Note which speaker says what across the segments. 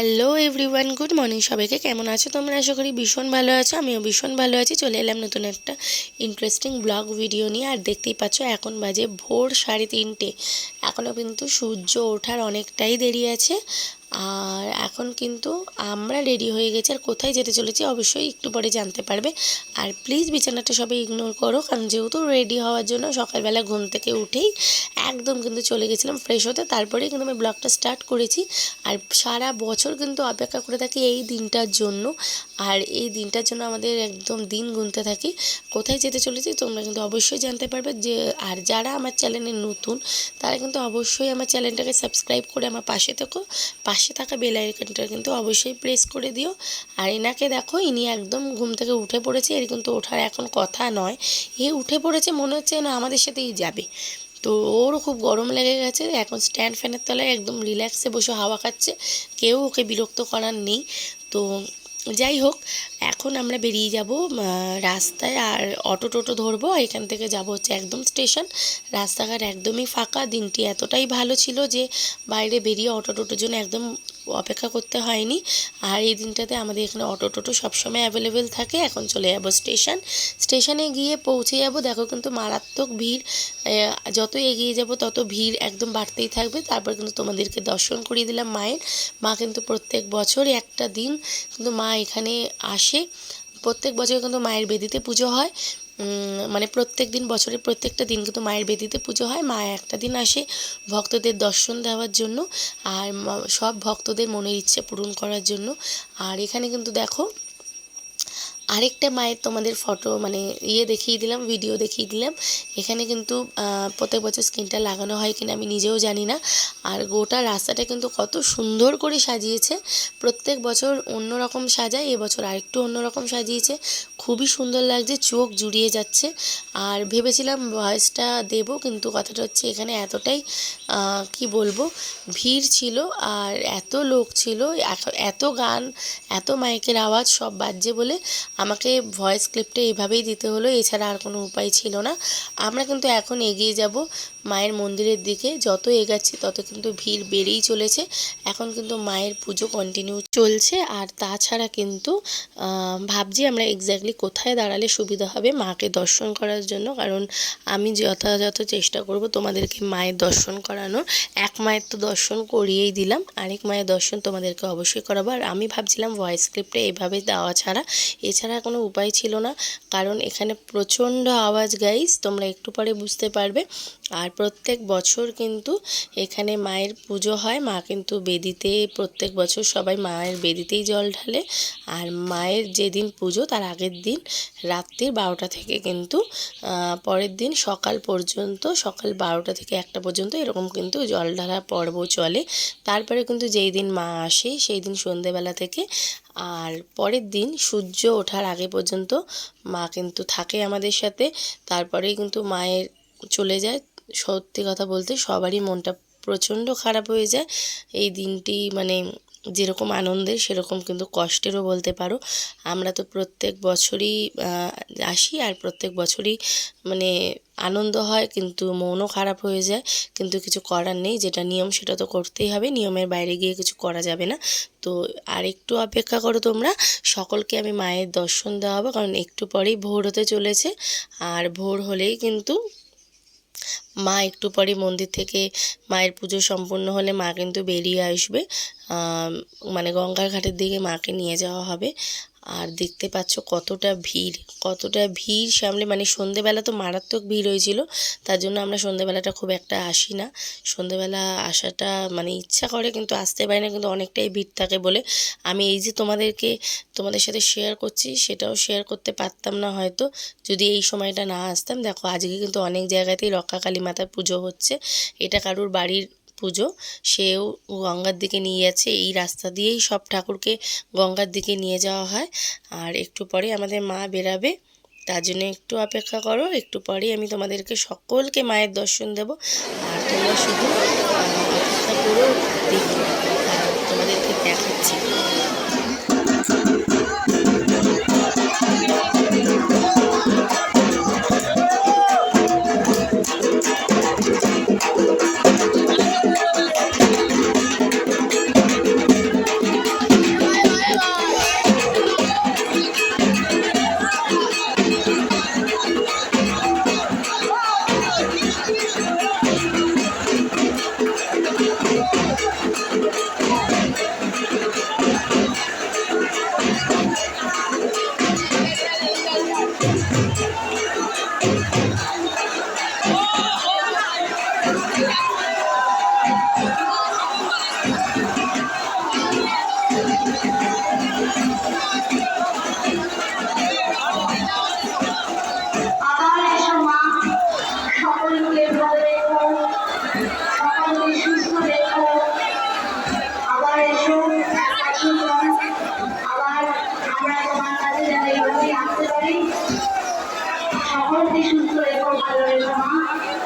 Speaker 1: Hello everyone good morning সবাইকে কেমন আছো তোমরা? আশা করি ভীষণ ভালো আছো। আমিও ভীষণ ভালো আছি। চলে এলাম নতুন একটা ইন্টারেস্টিং ব্লগ ভিডিও নিয়ে। আর দেখতেই পাচ্ছ, এখন বাজে ভোর সাড়ে তিনটে। এখনও কিন্তু সূর্য ওঠার অনেকটাই দেরি আছে। আর এখন কিন্তু আমরা রেডি হয়ে গেছি আর কোথায় যেতে চলেছি অবশ্যই একটু পরে জানতে পারবে। আর প্লিজ বিছানাটা সবাই ইগনোর করো, কারণ যেহেতু রেডি হওয়ার জন্য সকালবেলা ঘুম থেকে উঠেই একদম কিন্তু চলে গেছিলাম ফ্রেশ হতে। তারপরেই কিন্তু আমি ব্লগটা স্টার্ট করেছি। আর সারা বছর কিন্তু অপেক্ষা করে থাকি এই দিনটার জন্য। আর এই দিনটার জন্য আমাদের একদম দিন গুনতে থাকি। কোথায় যেতে চলেছি তোমরা কিন্তু অবশ্যই জানতে পারবে যে, আর যারা আমার চ্যানেলে নতুন, তারা কিন্তু অবশ্যই আমার চ্যানেলটাকে সাবস্ক্রাইব করে আমার পাশে থেকো। পাশে থাকা বেল আইকনটা কিন্তু অবশ্যই প্রেস করে দিও। আর এনাকে দেখো, ইনি একদম ঘুম থেকে উঠে পড়েছে, এর কিন্তু ওঠার এখন কথা নয়। এ উঠে পড়েছে, মনে হচ্ছে না আমাদের সাথেই যাবে। তো ওরও খুব গরম লেগে গেছে, এখন স্ট্যান্ড ফ্যানের তলায় একদম রিল্যাক্সে বসে হাওয়া খাচ্ছে, কেউ ওকে বিরক্ত করার নেই। তো যাই হোক, এখন আমরা বেরিয়ে যাব রাস্তায় আর অটো টোটো ধরবো এখান থেকে যাব হচ্ছে একদম স্টেশন। রাস্তাঘাট একদমই ফাঁকা, দিনটি এতটাই ভালো ছিল যে বাইরে বেরিয়ে অটো টোটোর জন্য একদম অপেক্ষা করতে হয়নি। আর এই দিনটাতে আমাদের এখানে অটো টোটো সবসময় অ্যাভেলেবেল থাকে। এখন চলে যাব স্টেশন স্টেশনে গিয়ে পৌঁছে যাব। দেখো কিন্তু মারাত্মক ভিড়। যত এগিয়ে যাব তত ভিড় একদম বাড়তেই থাকবে। তারপর কিন্তু তোমাদেরকে দর্শন করিয়ে দিলাম মায়ের। মা কিন্তু প্রত্যেক বছর একটা দিন কিন্তু মা এখানে আসে। প্রত্যেক বছর কিন্তু মায়ের বেদিতে পুজো হয়। মানে প্রত্যেক দিন, বছরের প্রত্যেকটা দিন কিন্তু মায়ের বেদিতে পুজো হয়। মা একটা দিন আসে ভক্তদের দর্শন দেওয়ার জন্য আর সব ভক্তদের মনের ইচ্ছে পূরণ করার জন্য। আর এখানে কিন্তু দেখো আরেকটা মায়ের তোমাদের ফটো মানে ইয়ে দেখিয়ে দিলাম ভিডিও দেখিয়ে দিলাম। এখানে কিন্তু প্রত্যেক বছর স্ক্রিনটা লাগানো হয় কিনা আমি নিজেও জানি না। আর গোটা রাস্তাটা কিন্তু কত সুন্দর করে সাজিয়েছে। প্রত্যেক বছর অন্য রকম সাজায়, এবছর আরেকটু অন্যরকম সাজিয়েছে। খুবই সুন্দর লাগছে, চোখ জুড়িয়ে যাচ্ছে। আর ভেবেছিলাম ভয়েসটা দেব, কিন্তু কথাটা হচ্ছে এখানে এতটাই কি বলব, ভিড় ছিল আর এত লোক ছিল এত গান, এত মাইকের আওয়াজ সব বাজছে বলে আমাকে ভয়েস ক্লিপটা এভাবেই দিতে হলো, এছাড়া আর কোনো উপায় ছিল না। আমরা কিন্তু এখন এগিয়ে যাব। মায়ের মন্দিরের দিকে যত এগাচ্ছি, তত কিন্তু ভিড় বেড়েই চলেছে। এখন কিন্তু মায়ের পুজো কন্টিনিউ চলছে। আর তাছাড়া কিন্তু ভাবছি আমরা এক্স্যাক্টলি কোথায় দাঁড়ালে সুবিধা হবে মাকে দর্শন করার জন্য। কারণ আমি যথাযথ চেষ্টা করব তোমাদেরকে মায়ের দর্শন করানোর। এক মায়ের তো দর্শন করিয়েই দিলাম, আরেক মায়ের দর্শন তোমাদেরকে অবশ্যই করাবো। আর আমি ভাবছিলাম ভয়েস ক্লিপটা এভাবে দেওয়া ছাড়া। এছাড়া কোনো উপায় ছিল না, কারণ এখানে প্রচণ্ড আওয়াজ গাইস তোমরা একটু পরে বুঝতে পারবে। আর প্রত্যেক বছর কিন্তু এখানে মায়ের পুজো হয়। মা কিন্তু বেদিতে প্রত্যেক বছর সবাই মায়ের বেদিতেই জল ঢালে। আর মায়ের যেদিন পুজো তার আগের দিন রাত্রির বারোটা থেকে কিন্তু পরের দিন সকাল পর্যন্ত, সকাল বারোটা থেকে একটা পর্যন্ত এরকম কিন্তু জল ঢালা পর্ব চলে। তারপরে কিন্তু যেই দিন মা আসে সেই দিন সন্ধেবেলা থেকে। আর পরের দিন সূর্য ওঠার আগে পর্যন্ত মা কিন্তু থাকে আমাদের সাথে। তারপরেই কিন্তু মায়ের চলে যায়। সত্যি কথা বলতে সবারই মনটা প্রচণ্ড খারাপ হয়ে যায়। এই দিনটি মানে যেরকম আনন্দের, সেরকম কিন্তু কষ্টেরও বলতে পারো। আমরা তো প্রত্যেক বছরই আসি আর প্রত্যেক বছরই মানে আনন্দ হয়, কিন্তু মনও খারাপ হয়ে যায়। কিন্তু কিছু করার নেই, যেটা নিয়ম সেটা তো করতেই হবে, নিয়মের বাইরে গিয়ে কিছু করা যাবে না। তো আর একটু অপেক্ষা করো তোমরা, সকলকে আমি মায়ের দর্শন দেওয়া হবে কারণ একটু পরেই ভোর হতে চলেছে। আর ভোর হলেই কিন্তু মা একটু পরে মন্দির থেকে মায়ের পুজো সম্পূর্ণ হলে মা কিন্তু বেরিয়ে আসবে। মানে গঙ্গার ঘাটের দিকে মাকে নিয়ে যাওয়া হবে। আর দেখতে পাচ্ছ কতটা ভিড় কতটা ভিড় সামনে। মানে সন্ধেবেলা তো মারাত্মক ভিড় হয়েছিল, তার জন্য আমরা সন্ধেবেলাটা খুব একটা আসি না। সন্ধেবেলা আসাটা মানে ইচ্ছা করে, কিন্তু আসতে পারি না, কিন্তু অনেকটাই ভিড় থাকে বলে। আমি এই যে তোমাদেরকে, তোমাদের সাথে শেয়ার করছি, সেটাও শেয়ার করতে পারতাম না হয়তো। যদি এই সময়টা না আসতাম, দেখো আজকে কিন্তু অনেক জায়গাতেই রক্ষাকালী মাতার পুজো হচ্ছে। এটা কারুর বাড়ির পুজো। সেও গঙ্গার দিকে নিয়ে যাচ্ছে। এই রাস্তা দিয়েই সব ঠাকুরকে গঙ্গার দিকে নিয়ে যাওয়া হয়। আর একটু পরে আমাদের মা বেরাবে। তার জন্য একটু অপেক্ষা করো। একটু পরেই আমি তোমাদেরকে সকলকে মায়ের দর্শন দেব। আর তোমরা শুধু অপেক্ষা করো দেখি তোমাদেরকে দেখাচ্ছি।
Speaker 2: আমরা তোমার কাছে যেন এইভাবে মা।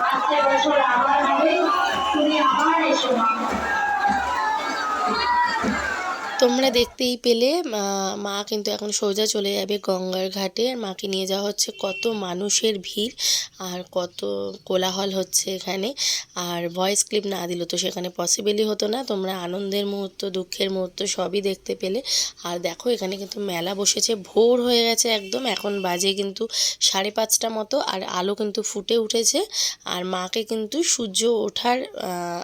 Speaker 2: আসতে বছর আবার হবে তুমি আবার এসো মা।
Speaker 1: তোমরা দেখতেই পেলে মা- কিন্তু এখন সোজা চলে যাবে গঙ্গার ঘাটে। মাকে নিয়ে যাওয়া হচ্ছে কত মানুষের ভিড় আর কত কোলাহল হচ্ছে এখানে। আর ভয়েস ক্লিপ না দিল তো সেখানে পসিবলই হতো না। তোমরা আনন্দের মুহূর্ত, দুঃখের মুহূর্ত সবই দেখতে পেলে। আর দেখো, এখানে কিন্তু মেলা বসেছে, ভোর হয়ে গেছে একদম। এখন বাজে কিন্তু সাড়ে পাঁচটা মতো আর আলো কিন্তু ফুটে উঠেছে। আর মাকে কিন্তু সূর্য ওঠার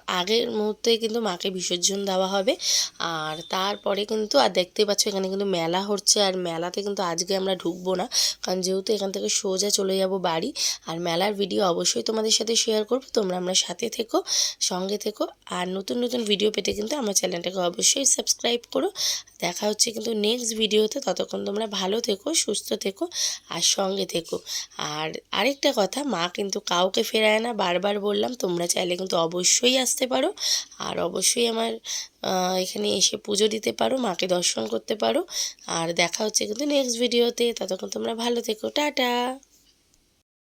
Speaker 1: আগের মুহূর্তে কিন্তু মাকে বিসর্জন দেওয়া হবে। আর তারপরে কিন্তু, আর দেখতেই পাচ্ছ এখানে কিন্তু মেলা হচ্ছে, আর মেলাতে কিন্তু আজকে আমরা ঢুকবো না। কারণ যেহেতু এখান থেকে সোজা চলে যাব বাড়ি, আর মেলার ভিডিও অবশ্যই তোমাদের সাথে শেয়ার করব। তোমরা আমরা সাথে থেকো, সঙ্গে থেকো, আর নতুন নতুন ভিডিও পেতে কিন্তু আমার চ্যানেলটাকে অবশ্যই সাবস্ক্রাইব করো। দেখা হচ্ছে কিন্তু নেক্সট ভিডিওতে ততক্ষণ তোমরা ভালো থেকো, সুস্থ থেকো, আর সঙ্গে থেকো। আর আরেকটা কথা, মা কিন্তু কাউকে ফেরায় না, বারবার বললাম, তোমরা চাইলে কিন্তু অবশ্যই আসতে পারো। আর অবশ্যই আমার এখানে এসে পুজো দিতে পারো, মাকে দর্শন করতে পারো। আর দেখা হচ্ছে কিন্তু নেক্সট ভিডিওতে ততক্ষণ তোমরা ভালো থেকো। টাটা!